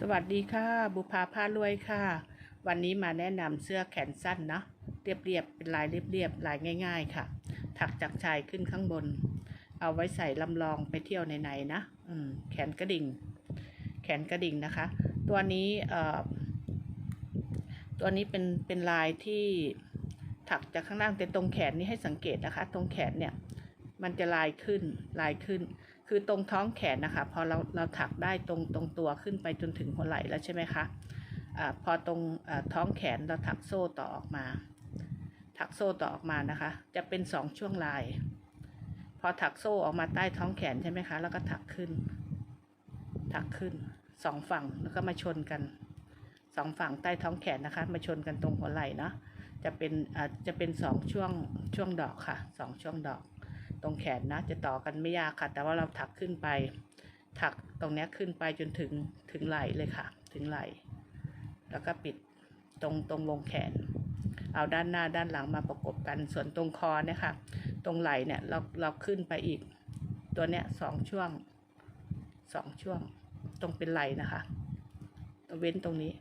สวัสดีค่ะบุภาผ้ารวยค่ะ วันนี้มาแนะนำเสื้อแขนสั้นเนาะเรียบๆเป็นลายเรียบๆลายง่าย ๆ ค่ะ ถักจากชายขึ้นข้างบน เอาไว้ใส่ลำลองไปเที่ยวไหนๆนะอืมแขนกระดิ่ง แขนกระดิ่งนะคะ ตัวนี้เอ่อตัวนี้เป็นเป็นลายที่ถักจากข้างล่างแต่ตรงแขนนี่ให้สังเกตนะคะ ตรงแขนเนี่ยมันจะลายขึ้นลายขึ้น คือตรงท้องแขนนะคะ พอเราเราถักได้ตรงตรงตัวขึ้นไปจนถึงหัวไหล่แล้วใช่ไหมคะอะพอตรงท้องแขนเราถักโซ่ต่อออกมา ถักโซ่ต่อออกมานะคะ จะเป็นสองช่วงลาย พอถักโซ่ออกมาใต้ท้องแขนใช่ไหมคะ แล้วก็ถักขึ้น ถักขึ้นสองฝั่งแล้วก็มาชนกันสองฝั่งใต้ท้องแขนนะคะ มาชนกันตรงหัวไหล่เนาะจะเป็นจะเป็นสองช่วงช่วงดอกค่ะสองช่วงดอก ตรงแขนนะ จะต่อกันไม่ยากค่ะ แต่ว่าเราถักขึ้นไป ถักตรงเนี้ยขึ้นไปจนถึงถึงไหลเลยค่ะ ถึงไหล แล้วก็ปิดตรงตรงวงแขน เอาด้านหน้าด้านหลังมาประกบกันส่วนตรงคอเนี่ยค่ะ ตรงไหลเนี่ยเราเราขึ้นไปอีก ตัวเนี้ยสองช่วงสองช่วง ตรงเป็นไหลนะคะเว้นตรงนี้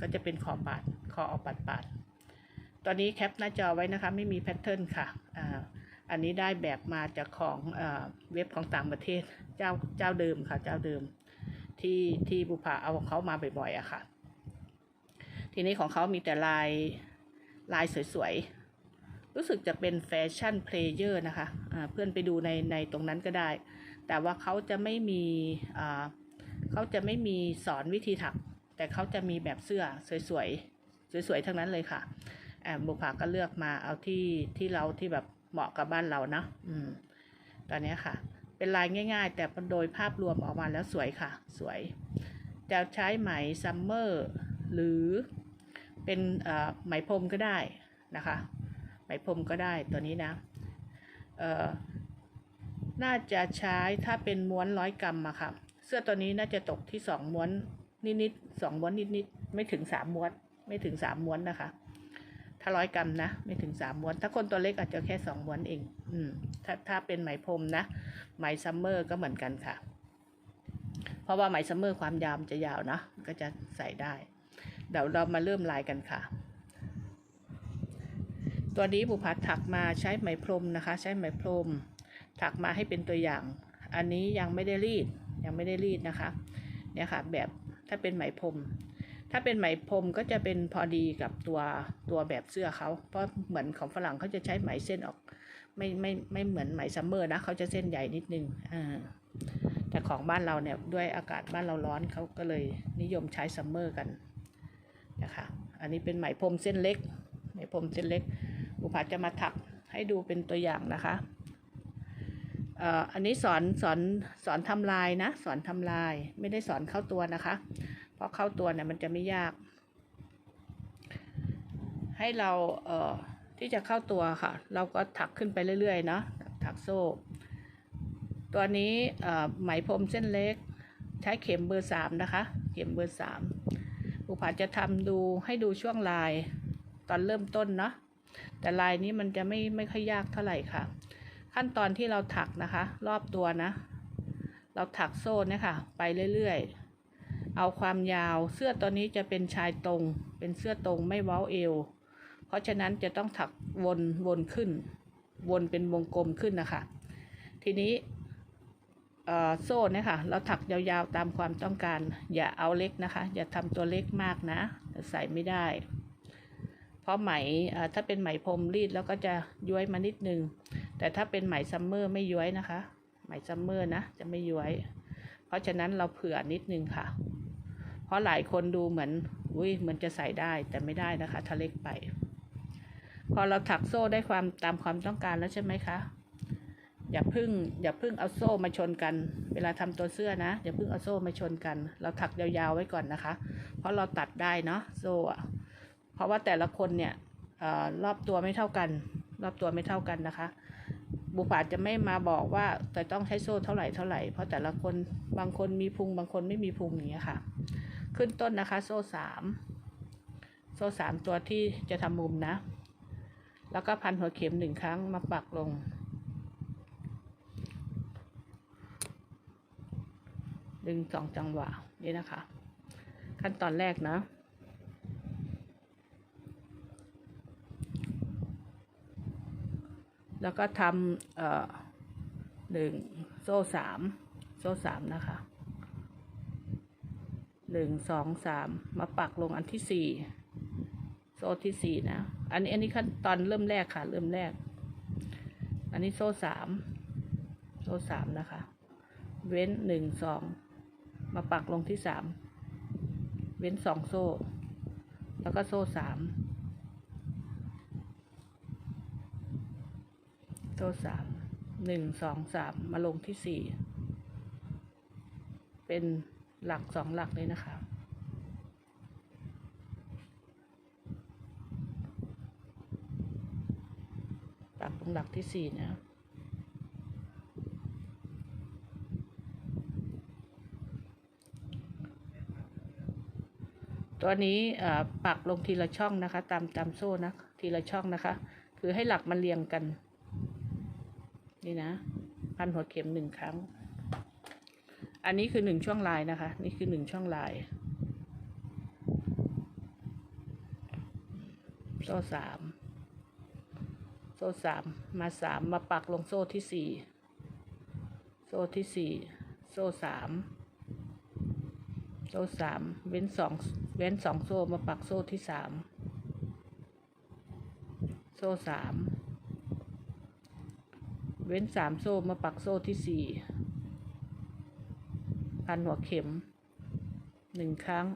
ก็จะเป็นขอบปาด คอออกปาดปาดตอนนี้แคปหน้าจอไว้นะคะ ไม่มีแพทเทิร์นค่ะอ่า อันนี้ได้แบบมาจากของเอเว็บของต่างประเทศเจ้าเจ้าเดิมค่ะ เจ้าเดิม ที่ที่บุภาเอาของเขามาบ่อยๆอะค่ะ ทีนี้ของเขามีแต่ลายลายสวยๆ รู้สึกจะเป็นแฟชั่นเพลเยอร์นะคะะเพื่อนไปดูในในตรงนั้นก็ได้ แต่ว่าเขาจะไม่มีเขาจะไม่มีสอนวิธีถัก แต่เขาจะมีแบบเสื้อสวยๆสวยๆทั้งนั้นเลยค่ะอ่าบุภาก็เลือกมาเอาที่ที่เราที่แบบ เหมาะกับบ้านเราเนาะอืมตอนนี้ค่ะ เป็นลายง่าย ๆ แต่โดยภาพรวมออกมาแล้วสวยค่ะ สวยจะใช้ไหมซัมเมอร์หรือเป็นอ่อไหมพรมก็ได้นะคะ ไหมพรมก็ได้ตัวนี้นะเอ่อน่าจะใช้ถ้าเป็นม้วนร้อยกรัมอะค่ะ เสื้อตัวนี้น่าจะตกที่สองม้วนนิดๆสองม้วนนิดๆไม่ถึงสามม้วน ไม่ถึงสามม้วนนะคะ ถ้าร้อยกรัมนะไม่ถึงสามม้วน ถ้าคนตัวเล็กอาจจะแค่สองม้วนเอง อืมถ้าถ้าเป็นไหมพรมนะไหมซัมเมอร์ก็เหมือนกันค่ะ เพราะว่าไหมซัมเมอร์ความยาวจะยาวนะก็จะใส่ได้ เดี๋ยวเรามาเริ่มลายกันค่ะ ตัวนี้บุพัดถักมาใช้ไหมพรมนะคะ ใช้ไหมพรม ถักมาให้เป็นตัวอย่าง อันนี้ยังไม่ได้รีดยังไม่ได้รีดนะคะ เนี่ยค่ะแบบถ้าเป็นไหมพรม ถ้าเป็นไหมพรมก็จะเป็นพอดีกับตัวตัวแบบเสื้อเขา เพราะเหมือนของฝรั่งเขาจะใช้ไหมเส้นออก ไม่ไม่ไม่เหมือนไหมซัมเมอร์นะเขาจะเส้นใหญ่นิดนึงอ่าแต่ของบ้านเราเนี่ยด้วยอากาศบ้านเราร้อนเขาก็เลยนิยมใช้ซัมเมอร์กันนะคะอันนี้เป็นไหมพรมเส้นเล็ก ไหมพรมเส้นเล็กอุปาจะมาถักให้ดูเป็นตัวอย่างนะคะอ่ออันนี้สอนสอนสอนทำลายนะ สอนทำลายไม่ได้สอนเข้าตัวนะคะ พราะเข้าตัวเนี่ยมันจะไม่ยาก ให้เราเอ่อที่จะเข้าตัวค่ะ เราก็ถักขึ้นไปเรื่อยๆเนาะถักโซ่ ตัวนี้เอ่อไหมพรมเส้นเล็ก ใช้เข็มเบอร์สามนะคะ เข็มเบอร์สามอุปาจะทำดูให้ดูช่วงลายตอนเริ่มต้นเนาะแต่ลายนี้มันจะไม่ไม่ค่อยยากเท่าไหร่ค่ะ ขั้นตอนที่เราถักนะคะ รอบตัวนะ เราถักโซ่เนี่ยค่ะ ไปเรื่อยๆ เอาความยาวเสื้อตัวนี้จะเป็นชายตรง เป็นเสื้อตรงไม่เว้าเอว เพราะฉะนั้นจะต้องถักวนวนขึ้น วนเป็นวงกลมขึ้นนะคะ ทีนี้โซ่เนี่ยค่ะ เราถักยาวๆตามความต้องการ อย่าเอาเล็กนะคะ อย่าทำตัวเล็กมากนะ ใส่ไม่ได้ เพราะไหมถ้าเป็นไหมพรมรีดแล้วก็จะย้วยมานิดนึง แต่ถ้าเป็นไหมซัมเมอร์ไม่ย้วยนะคะ ไหมซัมเมอร์นะจะไม่ย้วย เพราะฉะนั้นเราเผื่อนิดนึงค่ะ เพราะหลายคนดูเหมือน อุ้ยเหมือนจะใส่ได้แต่ไม่ได้นะคะ ถ้าเล็กไป พอเราถักโซ่ได้ความตามความต้องการแล้วใช่ไหมคะ อย่าพึ่งอย่าพึ่งเอาโซ่มาชนกัน เวลาทำตัวเสื้อนะ อย่าพึ่งเอาโซ่มาชนกัน เราถักยาวๆไว้ก่อนนะคะ เพราะเราตัดได้เนาะโซ่อะเพราะว่าแต่ละคนเนี่ยอรอบตัวไม่เท่ากัน รอบตัวไม่เท่ากันนะคะบุปผาจะไม่มาบอกว่าแต่ต้องใช้โซ่เท่าไหร่เท่าไหร่ เพราะแต่ละคนบางคนมีพุงบางคนไม่มีพุงอย่างเงี้ยค่ะ ขึ้นต้นนะคะ โซ่สามโซ่สามตัวที่จะทำมุมนะ แล้วก็พันหัวเข็มหนึ่งครั้งมาปักลง ดึงสองจังหวะนี่นะคะ ขั้นตอนแรกนะแล้วก็ทำเอ่อหนึ่งโซ่สามโซ่สามนะคะ หนึ่งสองสามมาปักลงอันที่สี่โซ่ที่สี่นะ อันนี้อันนี้ขั้นตอนเริ่มแรกค่ะ เริ่มแรก อันนี้โซ่สามโซ่สามนะคะ เว้นหนึ่งสองมาปักลงที่สามเว้นสองโซ่ แล้วก็โซ่สามโซ่สามหนึ่งสองสามมาลงที่สี่เป็น หลักสองหลักเลยนะคะปักตรงหลักที่สี่นะตัวนี้อ่อปักลงทีละช่องนะคะ ตามตามโซ่นะทีละช่องนะคะ คือให้หลักมันเรียงกัน นี่นะ พันหัวเข็มหนึ่งครั้ง อันนี้คือหนึ่งช่วงลายนะคะ นี่คือหนึ่งช่องลายโซ่สามโซ่สามมาสามมาปักลงโซ่ที่สี่โซ่ที่สี่โซ่สามโซ่สามเว้นสองเว้นสองโซ่มาปักโซ่ที่สามโซ่สามเว้นสามโซ่มาปักโซ่ที่สี่ พันหัวเข็มหนึ่งครั้ง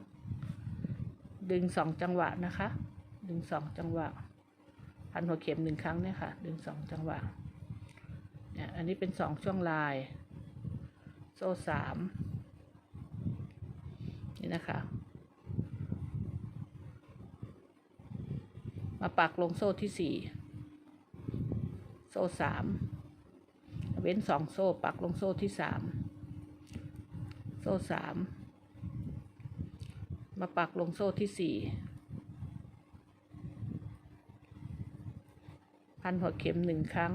ดึงสองจังหวะนะคะ ดึงสองจังหวะ พันหัวเข็มหนึ่งครั้งเนี่ยค่ะ ดึงสองจังหวะเนี่ยอันนี้เป็นสองช่วงลาย โซ่สามนี่นะคะ มาปักลงโซ่ที่สี่โซ่สามเว้นสองโซ่ปักลงโซ่ที่สาม โซ่สามมาปักลงโซ่ที่สี่พันหัวเข็มหนึ่งครั้ง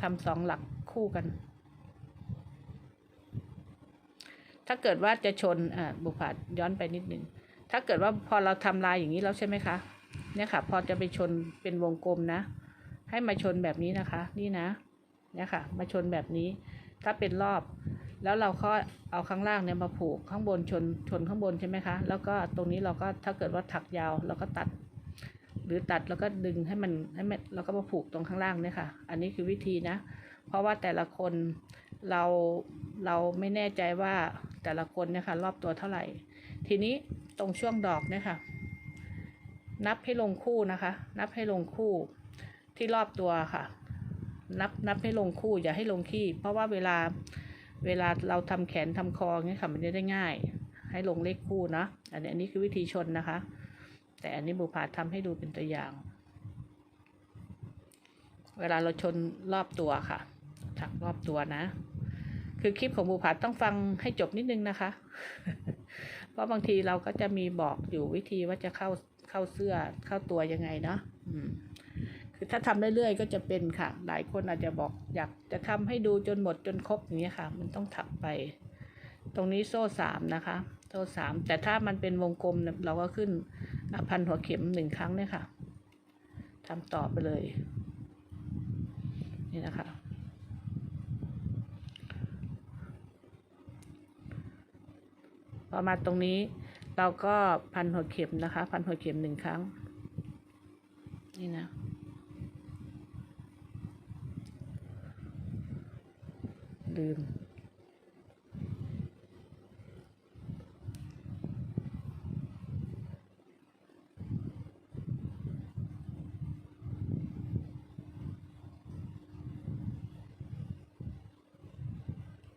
ทำสองหลักคู่กัน ถ้าเกิดว่าจะชนอ่าบุพผาย้อนไปนิดหนึ่งถ้าเกิดว่าพอเราทำลายอย่างนี้แล้วใช่ไหมคะ เนี่ยค่ะ พอจะไปชนเป็นวงกลมนะ ให้มาชนแบบนี้นะคะ นี่นะ เนี่ยค่ะ มาชนแบบนี้ ถ้าเป็นรอบ แล้วเราก็เอาข้างล่างเนี่ยมาผูกข้างบนชนชนข้างบนใช่ไหมคะ แล้วก็ตรงนี้เราก็ถ้าเกิดว่าถักยาวเราก็ตัด หรือตัดแล้วก็ดึงให้มันให้มันแล้วก็มาผูกตรงข้างล่างเนี่ยค่ะ อันนี้คือวิธีนะ เพราะว่าแต่ละคนเราเราไม่แน่ใจว่าแต่ละคนเนี่ยค่ะรอบตัวเท่าไหร่ ทีนี้ตรงช่วงดอกเนี่ยค่ะ นับให้ลงคู่นะคะ นับให้ลงคู่ที่รอบตัวค่ะ นับนับให้ลงคู่อย่าให้ลงขี้ เพราะว่าเวลา เวลาเราทำแขนทำคอเนี่ยค่ะมันจะได้ง่าย ให้ลงเลขคู่เนาะอันนี้อันนี้คือวิธีชนนะคะ แต่อันนี้บุพาทำให้ดูเป็นตัวอย่าง เวลาเราชนรอบตัวค่ะถักรอบตัวนะ คือคลิปของบุพาต้องฟังให้จบนิดนึงนะคะ เพราะบางทีเราก็จะมีบอกอยู่วิธีว่าจะเข้าเข้าเสื้อเข้าตัวยังไงเนาะอืม คือถ้าทำเรื่อยๆก็จะเป็นค่ะ หลายคนอาจจะบอกอยากจะทำให้ดูจนหมดจนครบอย่างเงี้ยค่ะ มันต้องถักไป ตรงนี้โซ่สามนะคะ โซ่สามแต่ถ้ามันเป็นวงกลมเนี่ยเราก็ขึ้นพันหัวเข็มหนึ่งครั้งเนี่ยค่ะทำต่อไปเลย นี่นะคะพอมาตรงนี้เราก็พันหัวเข็มนะคะ พันหัวเข็มหนึ่งครั้ง นี่นะ ลืม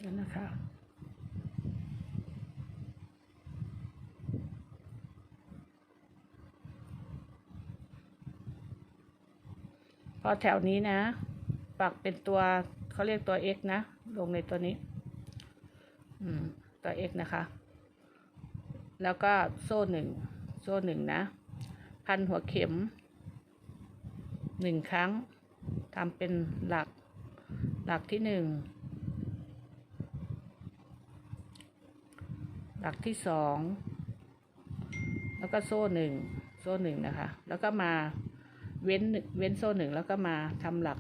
นั่นนะคะพอแถวนี้นะ ปักเป็นตัว เขาเรียกตัว x นะ ลงในตัวนี้ อืม ตัว x นะคะ แล้วก็โซ่หนึ่ง โซ่หนึ่งนะ พันหัวเข็มหนึ่งครั้งทำเป็นหลัก หลักที่หนึ่ง หลักที่สอง แล้วก็โซ่หนึ่ง โซ่หนึ่งนะคะ แล้วก็มาเว้นเว้นโซ่หนึ่งแล้วก็มาทำหลัก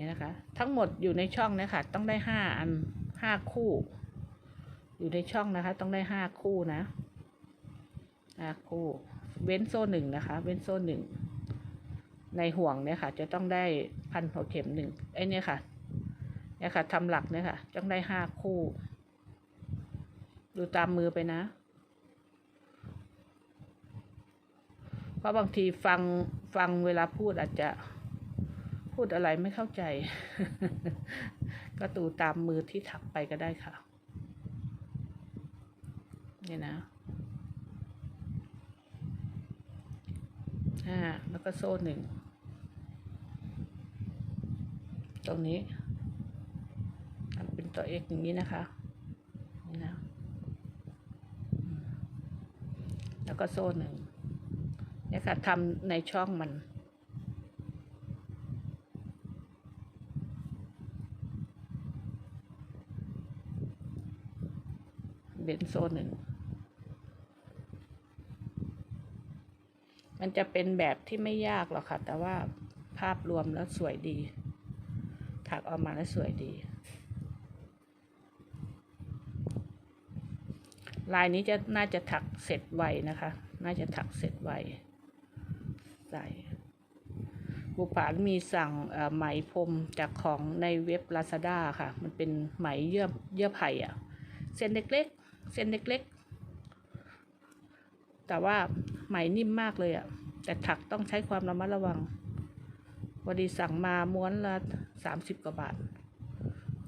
นี่นะคะ ทั้งหมดอยู่ในช่องนะคะ ต้องได้ห้าอันห้าคู่ อยู่ในช่องนะคะ ต้องได้ห้าคู่นะห้าคู่ เว้นโซ่หนึ่งนะคะ เว้นโซ่หนึ่งในห่วงเนี่ยค่ะ จะต้องได้พันหัวเข็มหนึ่งไอ้เนี่ยค่ะ เนี่ยค่ะทำหลักเนี่ยค่ะ ต้องได้ห้าคู่ ดูตามมือไปนะ เพราะบางทีฟังฟังเวลาพูดอาจจะ พูดอะไรไม่เข้าใจ ก็ดูตามมือที่ถักไปก็ได้ค่ะ นี่นะห้าแล้วก็โซ่หนึ่ง ตรงนี้ทำเป็นตัวเอกอย่างนี้นะคะ นี่นะ แล้วก็โซ่หนึ่งเนี่ยค่ะทำในช่องมัน เบนโซหนึ่งมันจะเป็นแบบที่ไม่ยากหรอกค่ะ แต่ว่าภาพรวมแล้วสวยดี ถักออกมาแล้วสวยดี ลายนี้จะน่าจะถักเสร็จไวนะคะ น่าจะถักเสร็จไวใส่บุปผานมีสั่งไหมพรมจากของในเว็บ Lazada ค่ะ มันเป็นไหมเยื่อเยื่อไผ่อะเส้นเล็ก เส้นเล็กๆ แต่ว่าไหมนิ่มมากเลยอะแต่ถักต้องใช้ความระมัดระวังพอดีสั่งมาม้วนละสามสิบกว่าบาท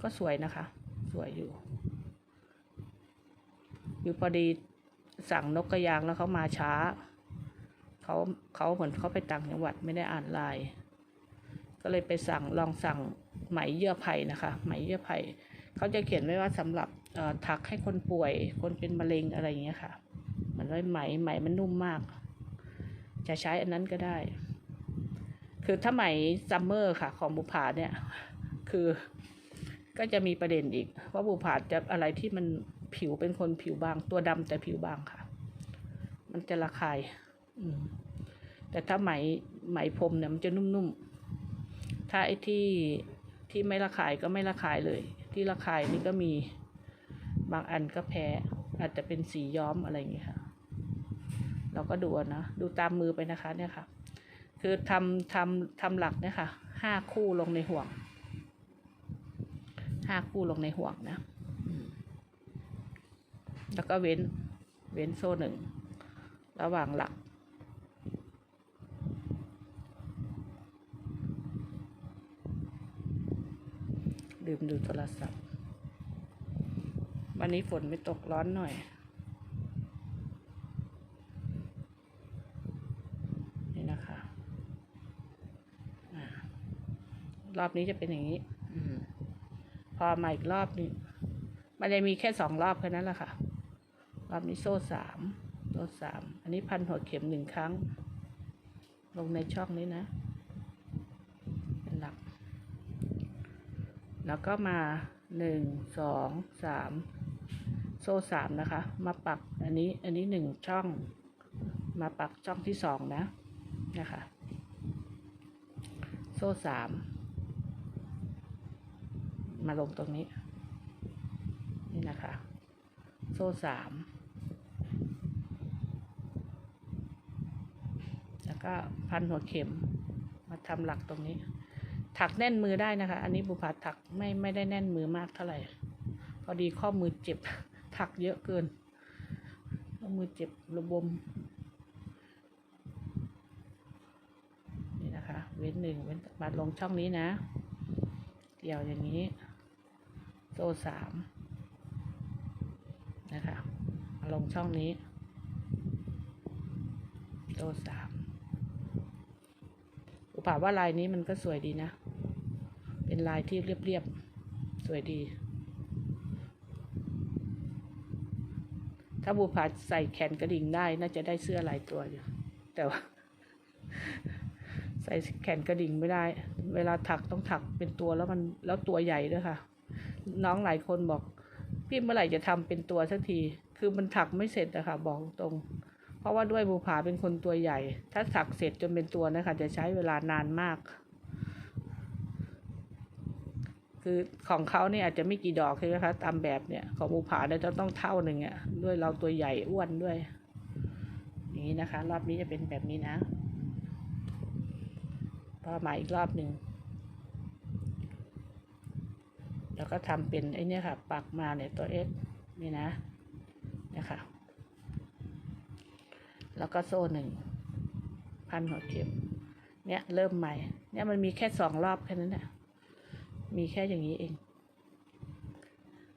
ก็สวยนะคะ สวยอยู่ อยู่พอดีสั่งนกกระยางแล้วเขามาช้า เขาเขาเหมือนเขาไปต่างจังหวัดไม่ได้อ่านไลน์ก็เลยไปสั่งลองสั่งไหมเยื่อไผ่นะคะ ไหมเยื่อไผ่เขาจะเขียนไว้ว่าสำหรับ ถักให้คนป่วย คนเป็นมะเร็งอะไรอย่างเงี้ยค่ะมือนว่าไหมไหมมันนุ่มมาก จะใช้อันนั้นก็ได้ คือถ้าไหมซัมเมอร์ค่ะ ของบุผาเนี่ย คือก็จะมีประเด็นอีกว่าบุผาจะอะไรที่มันผิวเป็นคนผิวบาง ตัวดำแต่ผิวบางค่ะ มันจะระคายอืมแต่ถ้าไหมไหมพรมเนี่ยมันจะนุ่มๆ ถ้าไอ้ที่ที่ไม่ระคายก็ไม่ระคายเลย ที่ระคายนี่ก็มี บางอันก็แพ้อาจจะเป็นสีย้อมอะไรอย่างเงี้ยค่ะ เราก็ดูนะดูตามมือไปนะคะเนี่ยค่ะ คือทำทำทำหลักเนี่ยค่ะห้าคู่ลงในห่วงห้าคู่ลงในห่วงนะแล้วก็เว้นเว้นโซ่หนึ่งระหว่างหลักลืมดูโทรศัพท์ วันนี้ฝนไม่ตกร้อนหน่อยนี่นะคะรอบนี้จะเป็นอย่างนี้อพอมาอีกรอบนึงมันจะมีแค่สองรอบแค่นั้นแหละค่ะ รอบนี้โซ่สามโซ่สามอันนี้พันหัวเข็มหนึ่งครั้ง ลงในช่องนี้นะ เป็นหลัก แล้วก็มาหนึ่งสองสาม โซ่สามนะคะ มาปักอันนี้อันนี้หนึ่งช่อง มาปักช่องที่สองนะนะคะ โซ่สามมาลงตรงนี้ นี่นะคะ โซ่สามแล้วก็พันหัวเข็มมาทำหลักตรงนี้ ถักแน่นมือได้นะคะ อันนี้บุพาถักไม่ไม่ได้แน่นมือมากเท่าไหร่ พอดีข้อมือเจ็บ ถักเยอะเกินข้อมือเจ็บระบม นี่นะคะ เว้นหนึ่งเว้นมาลงช่องนี้นะ เกี่ยวอย่างนี้ โซ่สามนะคะมาลงช่องนี้ โซ่สามอุปาว่าลายนี้มันก็สวยดีนะ เป็นลายที่เรียบๆ สวยดี ถ้าบูผาใส่แขนกระดิ่งได้ น่าจะได้เสื้อหลายตัวอยู่ แต่ว่า ใส่แขนกระดิ่งไม่ได้ เวลาถักต้องถักเป็นตัวแล้วมันแล้วตัวใหญ่ด้วยค่ะ น้องหลายคนบอก พี่เมื่อไหร่จะทำเป็นตัวสักที คือมันถักไม่เสร็จอะค่ะ บอกตรง เพราะว่าด้วยภูผาเป็นคนตัวใหญ่ ถ้าถักเสร็จจนเป็นตัวนะคะจะใช้เวลานานมาก คือของเขาเนี่ยอาจจะไม่กี่ดอกใช่ไหมคะตามแบบเนี่ยของภูผาเนี่ยจะต้องเท่าหนึ่งอะด้วยเราตัวใหญ่อ้วนด้วย นี้นะคะ รอบนี้จะเป็นแบบนี้นะพอมาอีกรอบหนึ่งแล้วก็ทำเป็นไอ้เนี่ยค่ะ ปักมาเนี่ยตัวเอสนี่นะนี่ยค่ะแล้วก็โซ่หนึ่งพันหัวเข็มเนี่ยเริ่มใหม่ เนี่ยมันมีแค่สองรอบแค่นั้นแหละ มีแค่อย่างนี้เอง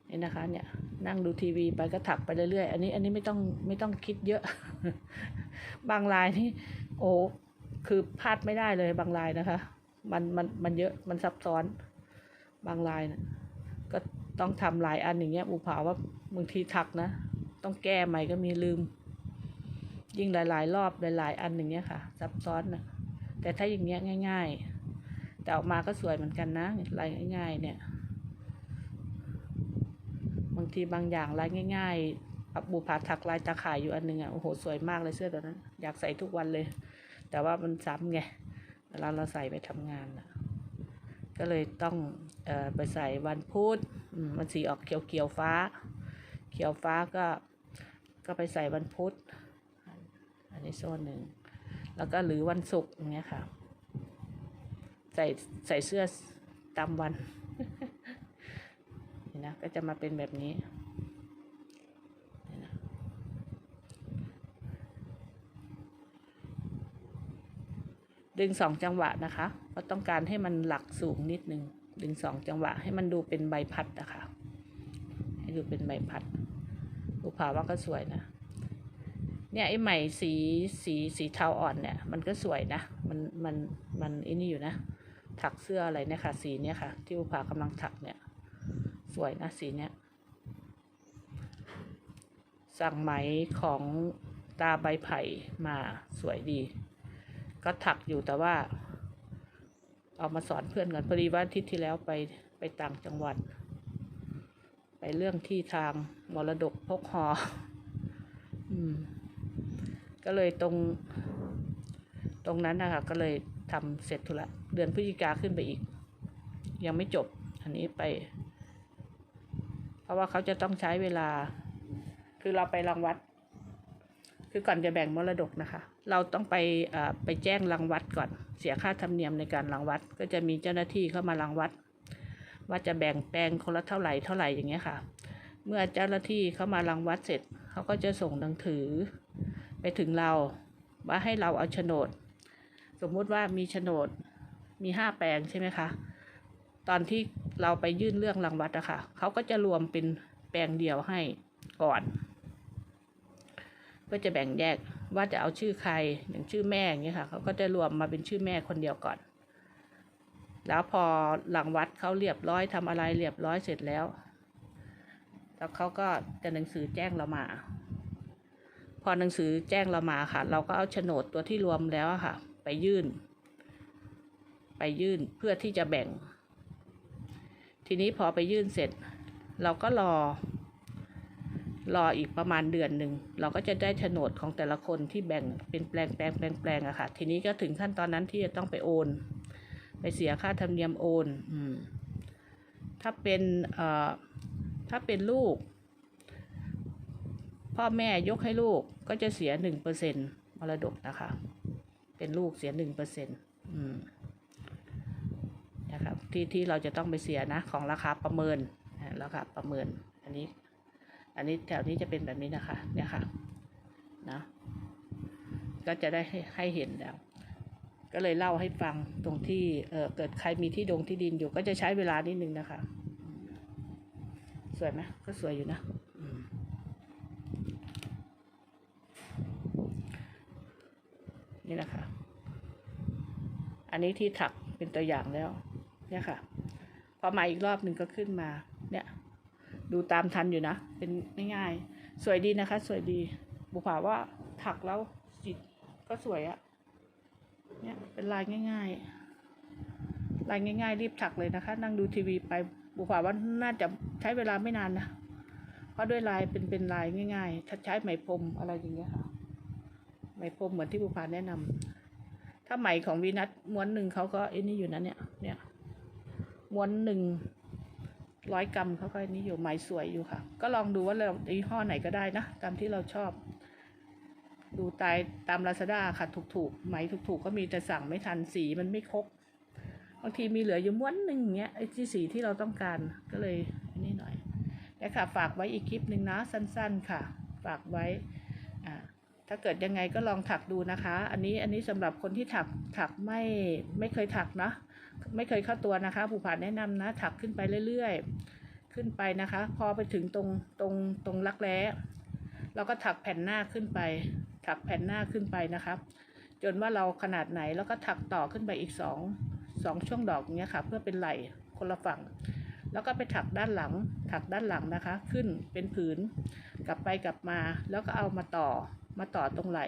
นี่นะคะ เนี่ยนั่งดูทีวีไปก็ถักไปเรื่อยๆ อันนี้อันนี้ไม่ต้องไม่ต้องคิดเยอะ บางลายนี่โอ้คือพลาดไม่ได้เลยบางลายนะคะ มันมันมันเยอะมันซับซ้อนบางลายนะก็ต้องทำหลายอันอย่างเงี้ยอุผาว่าบางทีถักนะ ต้องแก้ใหม่ก็มีลืม ยิ่งหลาย ๆ รอบหลาย ๆ อันอย่างเงี้ยค่ะ ซับซ้อนนะแต่ถ้าอย่างเงี้ยง่าย ๆ แต่ออกมาก็สวยเหมือนกันนะลายง่าย ๆ เนี่ย บางทีบางอย่างลายง่ายๆปับบูผาถักลายตาข่ายอยู่อันหนึงอะโอ้โหสวยมากเลยเสื้อตัวนั้น อยากใส่ทุกวันเลย แต่ว่ามันซ้ำไงเวลาเราใส่ไปทำงานน่ะก็เลยต้องเออไปใส่วันพุธมันสีออกเขียวเขียวๆฟ้า เขียวฟ้าก็ก็ไปใส่วันพุธอันนี้โซนหนึ่ง แล้วก็หรือวันศุกร์อย่างเงี้ยค่ะ ใส่ใส่เสื้อตามวันนี่นะก็จะมาเป็นแบบนี้นี่นะดึงสองจังหวะนะคะเพราะต้องการให้มันหลักสูงนิดนึง ดึงสองจังหวะ ให้มันดูเป็นใบพัดนะคะ ให้ดูเป็นใบพัดรูผาว่าก็สวยนะ เนี่ยไอ้ไหมสีสีสีเทาอ่อนเนี่ย มันก็สวยนะ มันมันมันไอ้นี่อยู่นะ ถักเสื้ออะไรเนี่ยค่ะ สีเนี่ยค่ะ ที่อุภากำลังถักเนี่ย สวยนะสีเนี้ย สั่งไหมของตาใบไผ่มาสวยดี ก็ถักอยู่แต่ว่า เอามาสอนเพื่อนก่อนพอดีว่าอาทิตย์ที่แล้วไปไปต่างจังหวัด ไปเรื่องที่ทางมรดกพกหออืม ก็เลยตรง ตรงนั้นนะคะก็เลย ทำเสร็จทุละเดือนพฤศจิกาขึ้นไปอีก ยังไม่จบอันนี้ไป เพราะว่าเขาจะต้องใช้เวลา คือเราไปรังวัด คือก่อนจะแบ่งมรดกนะคะ เราต้องไปเอ่อไปแจ้งรังวัดก่อน เสียค่าธรรมเนียมในการรังวัด ก็จะมีเจ้าหน้าที่เข้ามารังวัด ว่าจะแบ่งแปลงคนละเท่าไหร่เท่าไหร่อย่างเงี้ยค่ะ เมื่อเจ้าหน้าที่เข้ามารังวัดเสร็จ เขาก็จะส่งหนังถือ ไปถึงเราว่าให้เราเอาโฉนด สมมุติว่ามีโฉนดมีห้าแปลงใช่ไหมคะ ตอนที่เราไปยื่นเรื่องรังวัดอะค่ะเขาก็จะรวมเป็นแปลงเดียวให้ก่อนเพื่อจะแบ่งแยกว่าจะเอาชื่อใครอย่างชื่อแม่อย่างเงี้ยค่ะเขาก็จะรวมมาเป็นชื่อแม่คนเดียวก่อน แล้วพอหลังวัดเขาเรียบร้อยทำอะไรเรียบร้อยเสร็จแล้ว แล้วเขาก็จะหนังสือแจ้งเรามา พอหนังสือแจ้งเรามาค่ะ เราก็เอาโฉนดตัวที่รวมแล้วค่ะ ไปยื่น ไปยื่นเพื่อที่จะแบ่ง ทีนี้พอไปยื่นเสร็จ เราก็รอ รออีกประมาณเดือนหนึ่ง เราก็จะได้โฉนดของแต่ละคนที่แบ่งเป็นแปลงแปลงแปลงแปลงอะค่ะ ทีนี้ก็ถึงขั้นตอนนั้นที่จะต้องไปโอน ไปเสียค่าธรรมเนียมโอนอืมถ้าเป็นเอ่อถ้าเป็นลูก พ่อแม่ยกให้ลูกก็จะเสียหนึ่งเปอร์เซ็นมรดกนะคะ เป็นลูกเสียหนึ่งเปอร์เซ็นอืมนะครับที่ที่เราจะต้องไปเสียนะของราคาประเมินราคาประเมิน อันนี้ อันนี้แถวนี้จะเป็นแบบนี้นะคะ เนี่ยค่ะนะก็จะได้ให้ให้เห็นแล้ว ก็เลยเล่าให้ฟังตรงที่เออเกิดใครมีที่ดงที่ดินอยู่ ก็จะใช้เวลานิดนึงนะคะ สวยไหมก็สวยอยู่นะอืม นี่นะคะ อันนี้ที่ถักเป็นตัวอย่างแล้ว เนี่ยค่ะ พอมาอีกรอบหนึ่งก็ขึ้นมา เนี่ย ดูตามทันอยู่นะ เป็นง่ายๆ สวยดีนะคะ สวยดี บุผาว่าถักแล้วจิตก็สวยอะเนี่ยเป็นลายง่าย ๆ ลายง่าย ๆ รีบถักเลยนะคะ นั่งดูทีวีไปบุผาว่าน่าจะใช้เวลาไม่นานนะ เพราะด้วยลายเป็นเป็นลายง่าย ๆ ถ้าใช้ไหมพรมอะไรอย่างเงี้ยค่ะ ไหมพรมเหมือนที่ภูพานแนะนำถ้าไหมของวีนัทม้วนหนึ่งเขาก็ไอ้นี่อยู่นะเนี่ย เนี่ยม้วนหนึ่งร้อยกรัมเขาก็อ้นี่อยู่ไหมสวยอยู่ค่ะ ก็ลองดูว่าเรายี่ห้อไหนก็ได้นะ ตามที่เราชอบ ดูตายตามลาซาด้าค่ะ ถูกๆไหมถูกๆ ก็มีแต่สั่งไม่ทันสีมันไม่ครบบางทีมีเหลืออยู่ม้วนหนึ่งเงี้ยไอ้ที่สีที่เราต้องการก็เลยนี่หน่อยแล้วค่ะ ฝากไว้อีกคลิปหนึ่งนะสั้น ๆค่ะ ฝากไว้อ่า ถ้าเกิดยังไงก็ลองถักดูนะคะ อันนี้อันนี้สำหรับคนที่ถักถักไม่ไม่เคยถักนะไม่เคยเข้าตัวนะคะ ผู้ผ่านแนะนำนะ ถักขึ้นไปเรื่อยๆ ขึ้นไปนะคะ พอไปถึงตรงตรงตรงรักแร้เราก็ถักแผ่นหน้าขึ้นไป ถักแผ่นหน้าขึ้นไปนะครับจนว่าเราขนาดไหนแล้วก็ถักต่อขึ้นไปอีกสองสองช่วงดอกเงี้ยค่ะ เพื่อเป็นไหล่คนละฝั่ง แล้วก็ไปถักด้านหลัง ถักด้านหลังนะคะ ขึ้นเป็นผืน กลับไปกลับมาแล้วก็เอามาต่อ มาต่อตรงไหล่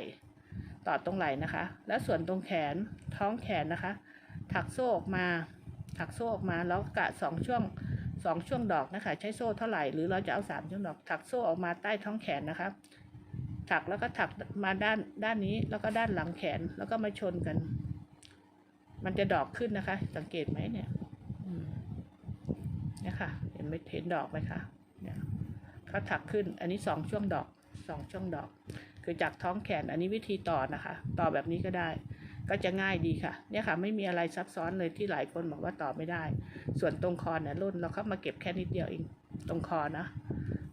ต่อตรงไหล่นะคะ แล้วส่วนตรงแขนท้องแขนนะคะ ถักโซ่ออกมา ถักโซ่ออกมาแล้วกะสองช่วงสองช่วงดอกนะคะ ใช้โซ่เท่าไหร่หรือเราจะเอาสามช่วงดอก ถักโซ่ออกมาใต้ท้องแขนนะคะ ถักแล้วก็ถักมาด้านด้านนี้แล้วก็ด้านหลังแขนแล้วก็มาชนกัน มันจะดอกขึ้นนะคะ สังเกตไหมเนี่ยเนี่ยค่ะ เห็นไหมเห็นดอกไหมคะเนี่ยเขาถักขึ้นอันนี้สองช่วงดอกสองช่วงดอก คือจากท้องแขนอันนี้วิธีต่อนะคะ ต่อแบบนี้ก็ได้ ก็จะง่ายดีค่ะ เนี่ยค่ะ ไม่มีอะไรซับซ้อนเลยที่หลายคนบอกว่าต่อไม่ได้ ส่วนตรงคอเนี่ยรุ่นเราเข้ามาเก็บแค่นิดเดียวเองตรงคอนะ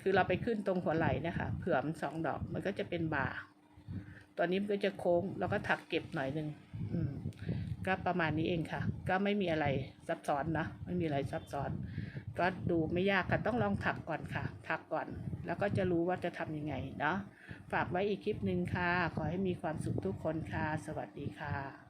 คือเราไปขึ้นตรงหัวไหล่นะคะเผื่อมันสองดอกมันก็จะเป็นบ่าตัวนี้มันก็จะโค้งแล้วก็ถักเก็บหน่อยหนึ่งอืมก็ประมาณนี้เองค่ะ ก็ไม่มีอะไรซับซ้อนนะไม่มีอะไรซับซ้อน ก็ดูไม่ยากค่ะต้องลองถักก่อนค่ะ ถักก่อน แล้วก็จะรู้ว่าจะทำยังไงเนาะ ฝากไว้อีกคลิปหนึ่งค่ะ ขอให้มีความสุขทุกคนค่ะ สวัสดีค่ะ